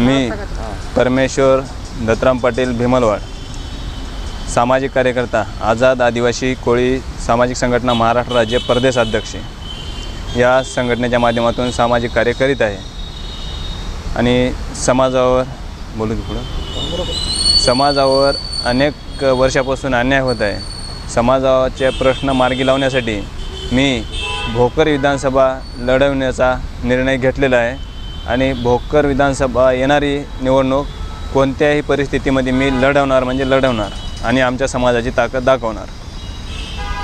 मी परमेश्वर दत्तराम पाटील भीमलवाड सामाजिक कार्यकर्ता आझाद आदिवासी कोळी सामाजिक संघटना महाराष्ट्र राज्य प्रदेश अध्यक्ष. या संघटनेच्या माध्यमातून सामाजिक कार्य करीत आहे. आणि समाजावर बोलू की पुढं? समाजावर अनेक वर्षापासून अन्याय होत आहे. समाजाचे प्रश्न मार्गी लावण्यासाठी मी भोकर विधानसभा लढवण्याचा निर्णय घेतलेला आहे. आणि भोकर विधानसभा येणारी निवडणूक कोणत्याही परिस्थितीमध्ये मी लढवणार म्हणजे लढवणार आणि आमच्या समाजाची ताकद दाखवणार.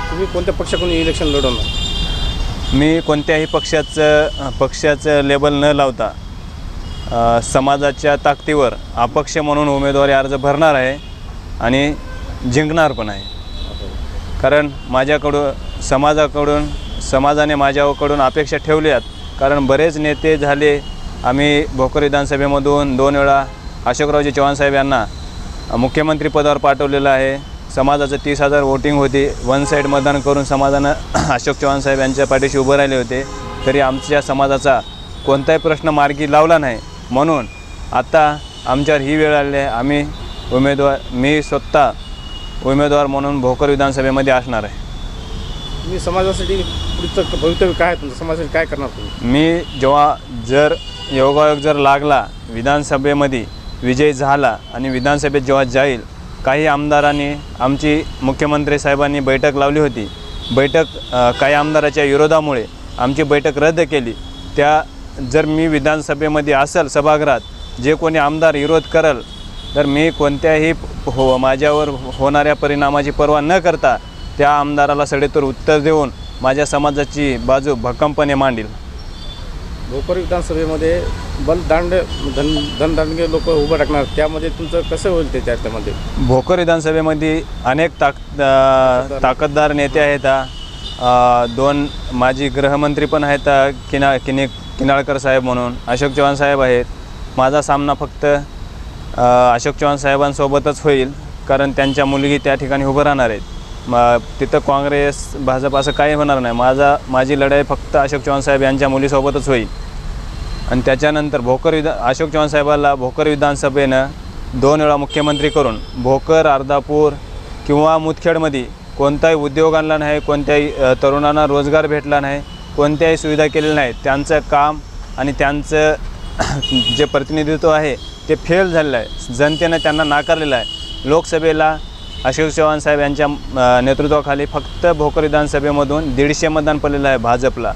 तुम्ही कोणत्या पक्षाकडून इलेक्शन लढवणार? मी कोणत्याही पक्षाचं पक्षाचं लेबल न लावता समाजाच्या ताकदीवर अपक्ष म्हणून उमेदवारी अर्ज भरणार आहे आणि जिंकणार पण आहे. कारण माझ्याकडून समाजाकडून समाजाने माझ्याकडून अपेक्षा ठेवल्यात कारण बरेच नेते झाले आम्ही भोकर विधानसभेमधून दोन वेळा अशोकरावजी चव्हाण साहेब यांना मुख्यमंत्री पदावर पाठवलेलं आहे. समाजाचं तीस हजार वोटिंग होती. वन साईड मतदान करून समाजानं अशोक चव्हाण साहेब यांच्या पाठीशी उभं राहिले होते. तरी आमच्या समाजाचा कोणताही प्रश्न मार्गी लावला नाही. म्हणून आता आमच्यावर ही वेळ आली आहे. आम्ही उमेदवार मी स्वतः उमेदवार म्हणून भोकर विधानसभेमध्ये असणार आहे. तुम्ही समाजासाठी पुढचं भवितव्य काय तुमचं? समाजासाठी काय करणार तुम्ही? मी जेव्हा जर योगायोग जर लागला विधानसभेमध्ये विजय झाला आणि विधानसभेत जेव्हा जाईल काही आमदारांनी आमची मुख्यमंत्री साहेबांनी बैठक लावली होती. बैठक काही आमदाराच्या विरोधामुळे आमची बैठक रद्द केली. त्या जर मी विधानसभेमध्ये असेल सभागृहात जे कोणी आमदार विरोध करल तर मी कोणत्याही हो माझ्यावर होणाऱ्या परिणामाची पर्वा न करता त्या आमदाराला सडेतोर उत्तर देऊन माझ्या समाजाची बाजू भक्कमपणे मांडील. भोकर विधानसभेमध्ये बलदांड धन धनदांडगे लोक उभं टाकणार त्यामध्ये तुमचं कसं होईल ते त्याच्यामध्ये? भोकर विधानसभेमध्ये अनेक ताक ताकददार नेते आहेत दोन माजी गृहमंत्री पण आहेत किना किने किनाळकर साहेब म्हणून अशोक चव्हाण साहेब आहेत. माझा सामना फक्त अशोक चव्हाण साहेबांसोबतच होईल कारण त्यांच्या मुलगी त्या ठिकाणी उभं राहणार आहेत. म तिथं काँग्रेस भाजप असं काही होणार नाही. माझा माझी लढाई फक्त अशोक चव्हाण साहेब यांच्या मुलीसोबतच होईल. आणि त्याच्यानंतर भोकर विधा अशोक चव्हाण साहेबाला भोकर विधानसभेनं दोन वेळा मुख्यमंत्री करून भोकर अर्धापूर किंवा मुदखेडमध्ये कोणताही उद्योग आणला नाही कोणत्याही तरुणांना रोजगार भेटला नाही कोणत्याही सुविधा केलेल्या नाहीत. त्यांचं काम आणि त्यांचं जे प्रतिनिधित्व आहे ते फेल झालेलं आहे. जनतेनं त्यांना नाकारलेलं आहे. लोकसभेला अशोक चव्हाण साहेब यांच्या नेतृत्वाखाली फक्त भोकर विधानसभेमधून दीडशे मतदान पडलेलं आहे भाजपला.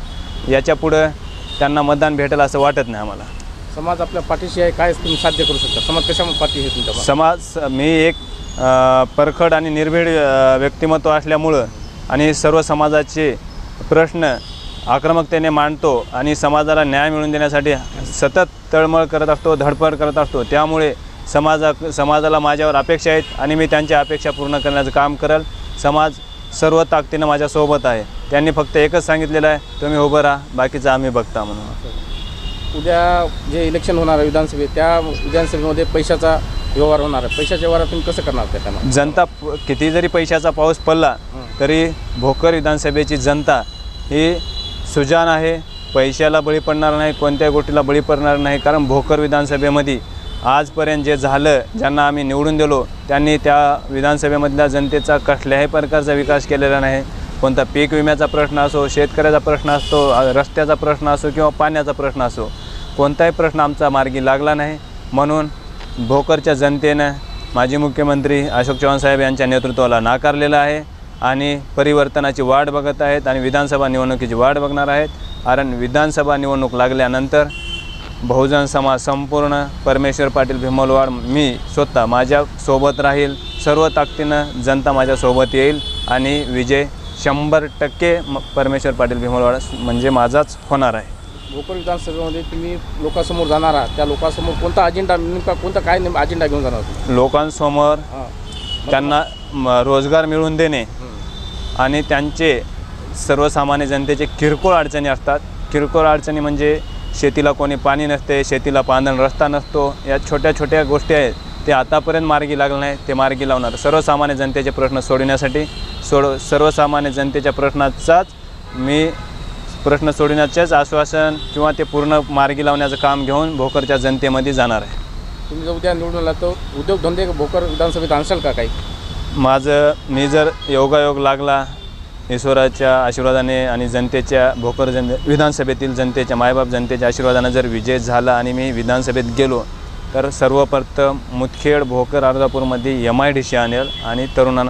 याच्या पुढं त्यांना मतदान भेटेल असं वाटत नाही आम्हाला. समाज आपल्या पाठीशी आहे काय तुम्ही साध्य करू शकता? समाज कशामुळे पाठी आहे तुमच्या? समाज मी एक अ, परखड आणि निर्भीड अ, व्यक्तिमत्व असल्यामुळं आणि सर्व समाजाचे प्रश्न आक्रमकतेने मांडतो आणि समाजाला न्याय मिळवून देण्यासाठी सतत तळमळ करत असतो धडपड करत असतो. त्यामुळे समाजा समाजाला माझ्यावर अपेक्षा आहेत आणि मी त्यांच्या अपेक्षा पूर्ण करण्याचं काम करल. समाज सर्व ताकदीनं माझ्यासोबत आहे. त्यांनी फक्त एकच सांगितलेलं आहे तुम्ही उभं राहा बाकीचं आम्ही बघता म्हणून. उद्या जे इलेक्शन होणार आहे विधानसभेत त्या विधानसभेमध्ये पैशाचा व्यवहार होणार आहे. पैशाच्या व्यवहार तुम्ही कसं करणार त्या टायमाला जनता प- किती जरी पैशाचा पाऊस पडला तरी भोकर विधानसभेची जनता ही सुजान आहे. पैशाला बळी पडणार नाही कोणत्याही गोष्टीला बळी पडणार नाही कारण भोकर विधानसभेमध्ये आजपर्यंत जे झालं ज्यांना आम्ही निवडून दिलो त्यांनी त्या विधानसभेमधल्या जनतेचा कसल्याही प्रकारचा विकास केलेला नाही. कोणता पीक विम्याचा प्रश्न असो शेतकऱ्याचा प्रश्न असतो रस्त्याचा प्रश्न असो किंवा पाण्याचा प्रश्न असो कोणताही प्रश्न आमचा मार्गी लागला नाही. म्हणून भोकरच्या जनतेनं माजी मुख्यमंत्री अशोक चव्हाण साहेब यांच्या नेतृत्वाला नाकारलेलं आहे आणि परिवर्तनाची वाट बघत आहेत आणि विधानसभा निवडणुकीची वाट बघणार आहेत. कारण विधानसभा निवडणूक लागल्यानंतर बहुजन समाज संपूर्ण परमेश्वर पाटील भीमलवाड मी स्वतः माझ्यासोबत राहील. सर्व ताकदीनं जनता माझ्यासोबत येईल आणि विजय शंभर टक्के म- परमेश्वर पाटील भीमलवाड म्हणजे माझाच होणार आहे. भोकर विधानसभेमध्ये तुम्ही लोकांसमोर जाणार आहात. त्या लोकांसमोर कोणता अजेंडा नेमका कोणता काय नेम अजेंडा घेऊन जाणार लोकांसमोर त्यांना म- रोजगार मिळवून देणे आणि त्यांचे सर्वसामान्य जनतेचे किरकोळ अडचणी असतात. किरकोळ अडचणी म्हणजे शेतीला कोणी पाणी नसते शेतीला पांधण रस्ता नसतो या छोट्या छोट्या गोष्टी आहेत ते आतापर्यंत मार्गी लागले नाही ते मार्गी लावणार. सर्वसामान्य जनतेचे प्रश्न सोडवण्यासाठी सोड सर्वसामान्य जनतेच्या प्रश्नाचाच मी प्रश्न सोडवण्याचेच आश्वासन किंवा ते पूर्ण मार्गी लावण्याचं काम घेऊन भोकरच्या जनतेमध्ये जाणार आहे. तुम्ही जर उद्या निवडून आला तर उद्योगधंदे भोकर विधानसभेत आणशाल का काही? माझं मी जर योगायोग लागला ईश्वराच्या आशीर्वादाने आणि जनतेच्या भोकर जन विधानसभेतील जनतेच्या मायबाप जनतेच्या आशीर्वादानं जर विजय झाला आणि मी विधानसभेत गेलो तर सर्वप्रथम मुदखेड भोकर अर्धापूरमध्ये एम आय डी सी आणेल आणि तरुणांना